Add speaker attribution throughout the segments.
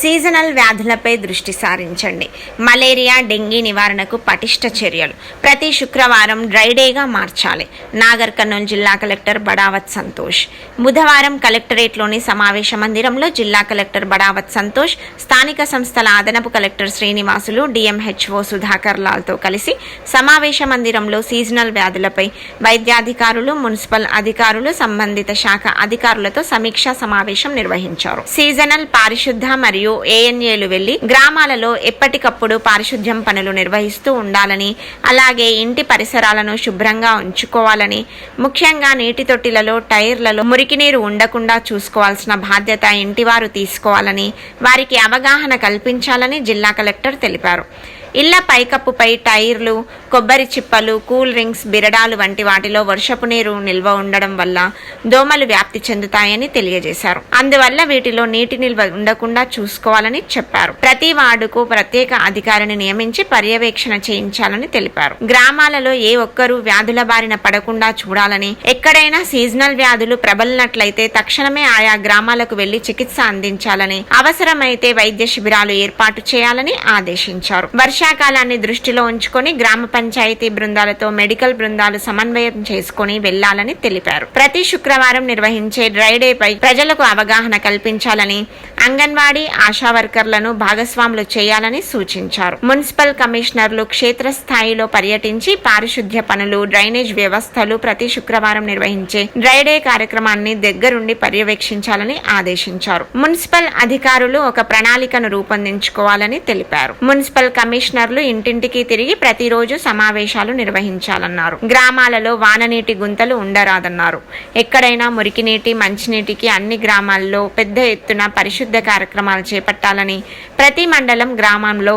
Speaker 1: Seasonal వ్యాధులపై దృష్టి సారించండి. Malaria dengue నివారణకు పటిష్ట చర్యలు. ప్రతి శుక్రవారం డ్రై డేగా మార్చాలి. నాగర్ కర్నూలు జిల్లా కలెక్టర్ బడావత్ సంతోష్. బుధవారం కలెక్టరేట్లోని సమావేశ మందిరంలో జిల్లా కలెక్టర్ బడావత్ సంతోష్ స్థానిక సంస్థల అదనపు collector Srinivasulu D M H O Sudhakar లాల్తో కలిసి సమావేశ మందిరంలో సీజనల్ వ్యాధులపై వైద్యాధికారులు మున్సిపల్ అధికారులు సంబంధిత శాఖ అధికారులతో సమీక్షా సమావేశం నిర్వహించారు. సీజనల్ పారిశుద్ధ మరియు ఏఎన్ఏలు వెళ్ళి గ్రామాలలో ఎప్పటికప్పుడు పారిశుద్ధ్యం పనులు నిర్వహిస్తూ ఉండాలని అలాగే ఇంటి పరిసరాలను శుభ్రంగా ఉంచుకోవాలని ముఖ్యంగా నీటి తొట్టిలలో టైర్లలో మురికి నీరు ఉండకుండా చూసుకోవాల్సిన బాధ్యత ఇంటివారు తీసుకోవాలని వారికి అవగాహన కల్పించాలని జిల్లా కలెక్టర్ తెలిపారు. ఇళ్ళ పైకప్పుపై టైర్లు కొబ్బరి చిప్పలు కూల్ డ్రింక్స్ బిరడాలు వంటి వాటిలో వర్షపు నీరు నిల్వ ఉండడం వల్ల దోమలు వ్యాప్తి చెందుతాయని తెలియజేశారు. అందువల్ల వీటిలో నీటి నిల్వ ఉండకుండా చూసుకోవాలని చెప్పారు. ప్రతి వార్డుకు ప్రత్యేక అధికారిని నియమించి పర్యవేక్షణ చేయించాలని తెలిపారు. గ్రామాలలో ఏ ఒక్కరూ వ్యాధుల బారిన పడకుండా చూడాలని ఎక్కడైనా సీజనల్ వ్యాధులు ప్రబలినట్లయితే తక్షణమే ఆయా గ్రామాలకు వెళ్ళి చికిత్స అందించాలని అవసరమైతే వైద్య శిబిరాలు ఏర్పాటు చేయాలని ఆదేశించారు. వర్ష వర్షాకాలాన్ని దృష్టిలో ఉంచుకొని గ్రామ పంచాయతీ బృందాలతో మెడికల్ బృందాలు సమన్వయం చేసుకుని వెళ్ళాలని తెలిపారు. ప్రతి శుక్రవారం నిర్వహించే డ్రైడేపై పై ప్రజలకు అవగాహన కల్పించాలని అంగన్వాడీ ఆశా వర్కర్లను భాగస్వాములు చేయాలని సూచించారు. మున్సిపల్ కమిషనర్లు క్షేత్రస్థాయిలో పర్యటించి పారిశుద్ధ్య పనులు డ్రైనేజ్ వ్యవస్థలు ప్రతి శుక్రవారం నిర్వహించే డ్రై డే కార్యక్రమాన్ని దగ్గరుండి పర్యవేక్షించాలని ఆదేశించారు. మున్సిపల్ అధికారులు ఒక ప్రణాళికను రూపొందించుకోవాలని తెలిపారు. మున్సిపల్ కమిషనర్లు ఇంటింటికి తిరిగి ప్రతిరోజు సమావేశాలు నిర్వహించాలన్నారు. గ్రామాలలో వాననీటి గుంతలు ఉండరాదన్నారు. ఎక్కడైనా మురికి నీటి మంచినీటికి అన్ని గ్రామాల్లో పెద్ద ఎత్తున పరిశుద్ధ కార్యక్రమాలు చేపట్టాలని ప్రతి మండలం గ్రామంలో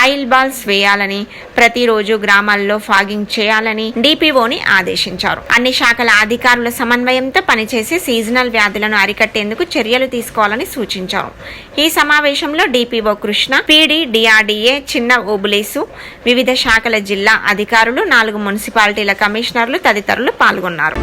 Speaker 1: ఆయిల్ బాల్స్ వేయాలని ప్రతిరోజు గ్రామాల్లో ఫాగింగ్ చేయాలని డిపిఓని ఆదేశించారు. అన్ని శాఖల అధికారుల సమన్వయంతో పనిచేసి సీజనల్ వ్యాధులను అరికట్టేందుకు చర్యలు తీసుకోవాలని సూచించారు. ఈ సమావేశంలో డిపిఓ కృష్ణ పీడీ డిఆర్డీఏ చిన్న ఓబులేసు వివిధ శాఖల జిల్లా అధికారులు నాలుగు మున్సిపాలిటీల కమిషనర్లు తదితరులు పాల్గొన్నారు.